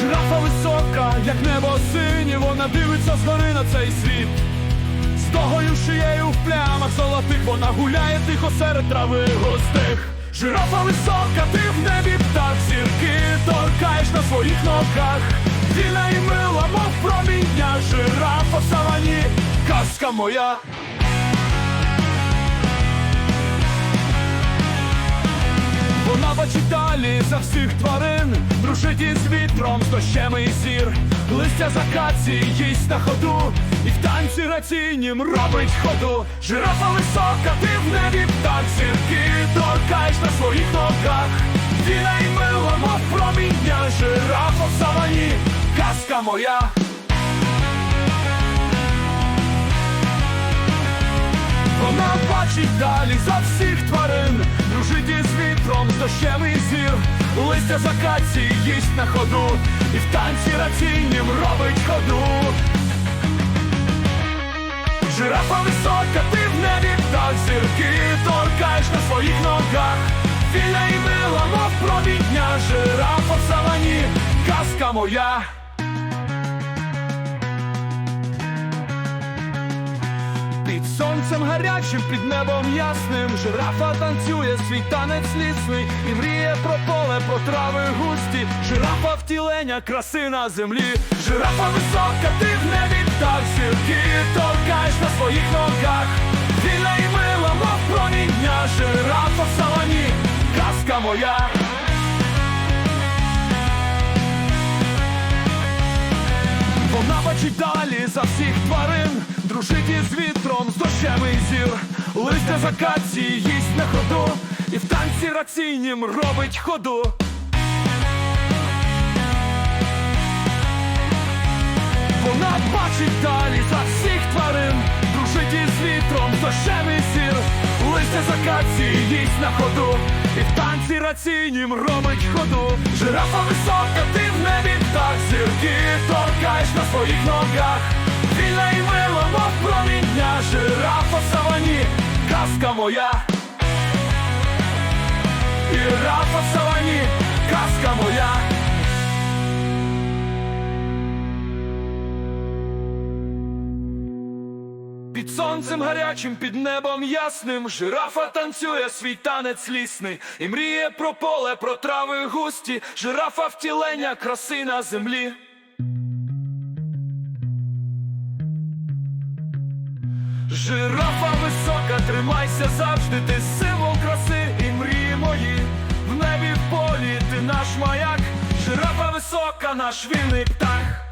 Жирафа висока, як небо синє, вона дивиться згори на цей світ. З тогою шиєю в плямах золотих вона гуляє тихо серед трави густих. Жирафа висока, ти в небі птах, зірки торкаєш на своїх ногах. Вільна і мила, мов проміння, жирафа в савані, казка моя. Вона бачить далі за всіх тварин, дружить із вітром, з дощем і зір, листя з акації їсть на ходу, і в танці раційнім робить ходу. Жирафа висока, ти в небі птах, зірки торкаєш на своїх ногах. Віна і мила, мов проміння, жирафа в савані, казка моя. Вона бачить далі за всіх тварин, дружить із вітром, з дощем і зір, листя з акації їсть на ходу, і в танці раційнім робить ходу. Жирафа висока, ти в небі птах, зірки торкаєш на своїх ногах. Вільна і мила, мов проміння, жирафа в савані, казка моя. Сонцем гарячим, під небом ясним. Жирафа танцює свій танець лісний І мріє про поле, про трави густі. Жирафа втілення, краси на землі. Жирафа висока, ти в небі так Зірки. Торкаєш на своїх ногах Вільна і мила, мов проміння. Жирафа в савані, казка моя. Вона бачить далі за всіх тварин, дружить із вітром, з дощем і зір, листя з акації їсть на ходу, і в танці раційнім робить ходу. Вона бачить далі за всіх тварин, дружить із вітром, дощем і зір, листя з їсть на ходу, і в танці раційнім робить ходу. Жирафа висока, ти в небі так, зірки торкаєш на своїх ногах. Вільна і мила, мов проміння, жирафа савані, казка моя. Рафа савані, казка моя. Під сонцем гарячим, під небом ясним, жирафа танцює свій танець лісний і мріє про поле, про трави густі, жирафа втілення краси на землі. Жирафа висока, тримайся завжди, ти символ краси і мрії мої. В небі в полі ти наш маяк, жирафа висока, наш вільний птах.